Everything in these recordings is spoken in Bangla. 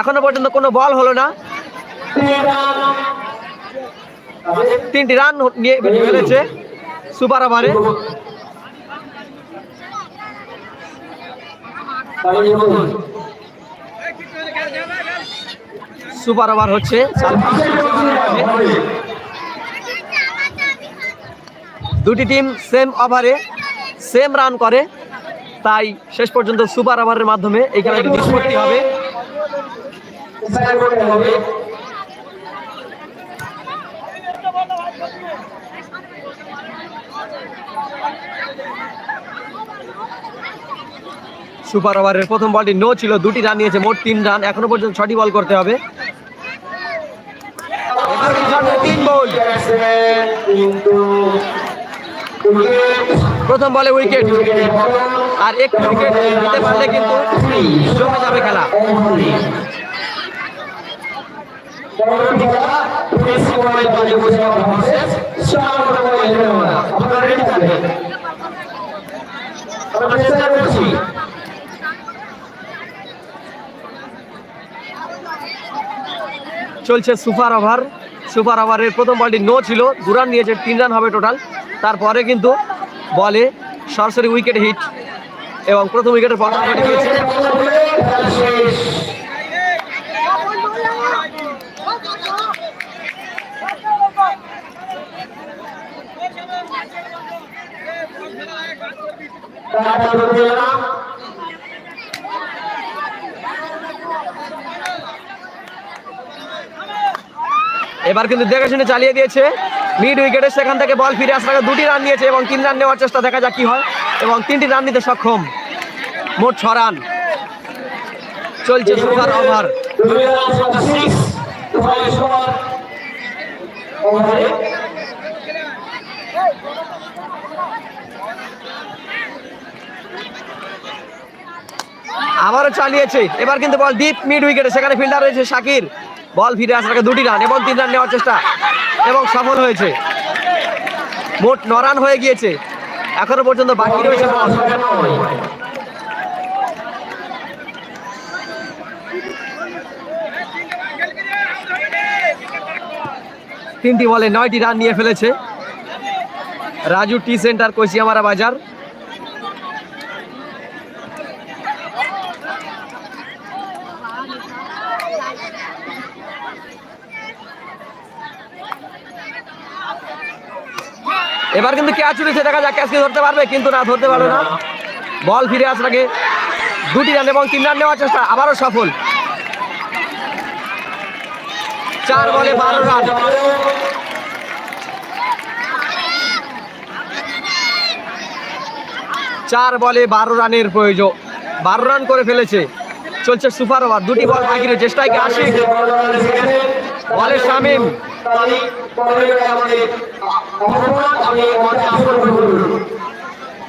এখনও পর্যন্ত কোনো বল হলো না। তিনটি রান নিয়ে ফেলেছে সুপার ওভারে। সুপার ওভার হচ্ছে। দুটি টিম সেম ওভারে, সেম রান করে। তাই শেষ পর্যন্ত সুপার ওভারের মাধ্যমে এই খেলাটি নিষ্পত্তি হবে। সুপার ওভারের প্রথম বলটি নো ছিল দুটি রান নিয়েছে মোট তিন রান এখনও পর্যন্ত ছটি বল করতে হবে। তিন বল প্রথম বলে উইকেট আর একটি উইকেট দিতে পারলে কিন্তু জমে যাবে খেলা। চলছে সুপার ওভার। সুপার ওভারের প্রথম বলটি নো ছিল। দু রান নিয়েছে, তিন রান হবে টোটাল তারপরে কিন্তু বলে সরাসরি উইকেট হিট এবং প্রথম উইকেটের পর এবার কিন্তু দেখে শুনে চালিয়ে দিয়েছে মিড উইকেটে সেখান থেকে বল ফিরে আসার দুটি রান নিয়েছে এবং তিন রান নেওয়ার চেষ্টা দেখা যাক কি হয় এবং তিনটি রান নিতে সক্ষম মোট ছ রান চলছে সুপার ওভার আবারও চালিয়েছে। এবার কিন্তু বল ডিপ মিড উইকেটে সেখানে ফিল্ডার রয়েছে শাকির। বল ফিরে আসার দুটি রান এবং তিন রান নেওয়ার চেষ্টা এবং সফল হয়েছে। মোট ন রান হয়ে গিয়েছে। এখনও পর্যন্ত বাকি রয়েছে তিনটি বলে নয়টি রান নিয়ে ফেলেছে। রাজু টি সেন্টার, কৈশিয়ামারা বাজার। এবার কিন্তু ক্যাচ উঠেছে দেখা যাক ক্যাচকে ধরতে পারবে, কিন্তু না, ধরতে পারবে না। বল ফিরে আগে দুটি রান এবং তিন রান নেওয়ার চেষ্টা, আবারও সফল। চার বলে বারো রান। চার বলে বারো রানের প্রয়োজন। বারো রান করে ফেলেছে। চলছে সুপার ওভার। দুটি বল বাকি রয়েছে। স্ট্রাইকে আশিক। বলে শামিম।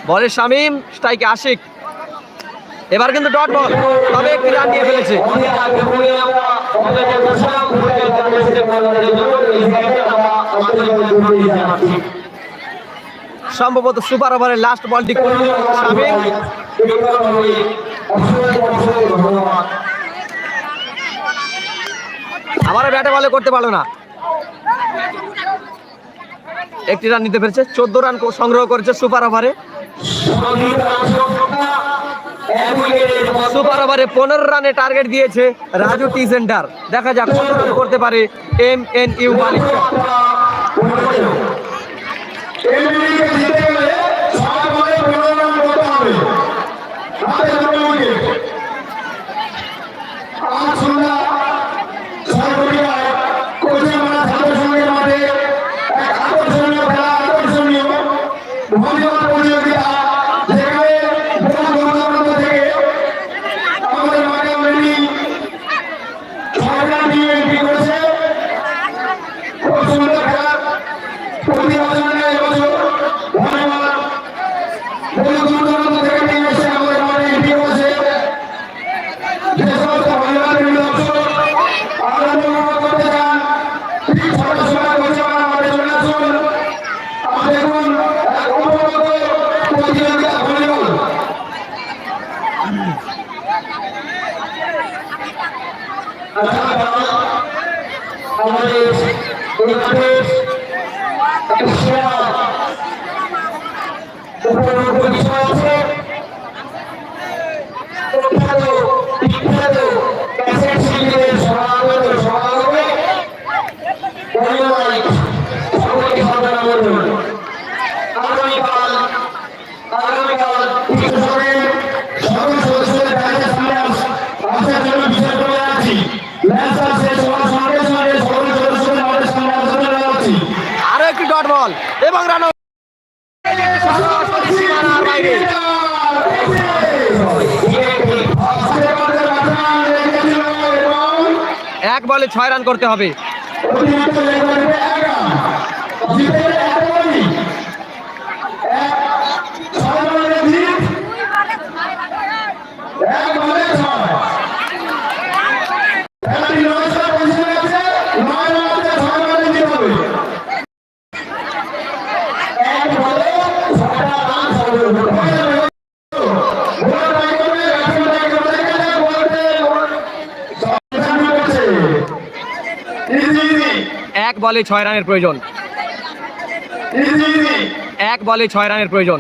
বলে শামিম স্ট্রাইকে আশিক। এবার কিন্তু ডট বল তবে একটি রান নিয়ে ফেলেছে। সম্ভবত সুপার ওভারের লাস্ট বলটি শামিম। আবারও ব্যাটে বলে করতে পারল না। একটি রান নিতে পেরেছে। চোদ্দ রান সংগ্রহ করেছে সুপার ওভারে সুপার ওভারে পনেরো রানে টার্গেট দিয়েছে রাজু টি সেন্টার দেখা যাক কত রান করতে পারে এম এন ইউ মালিক। আমাদের আমাদের ডট বল এবং রান এক বলে ছয় রান করতে হবে। এক বলে ছয়। এক বলে ছয় রানের প্রয়োজন। এক বলে ছয় রানের প্রয়োজন।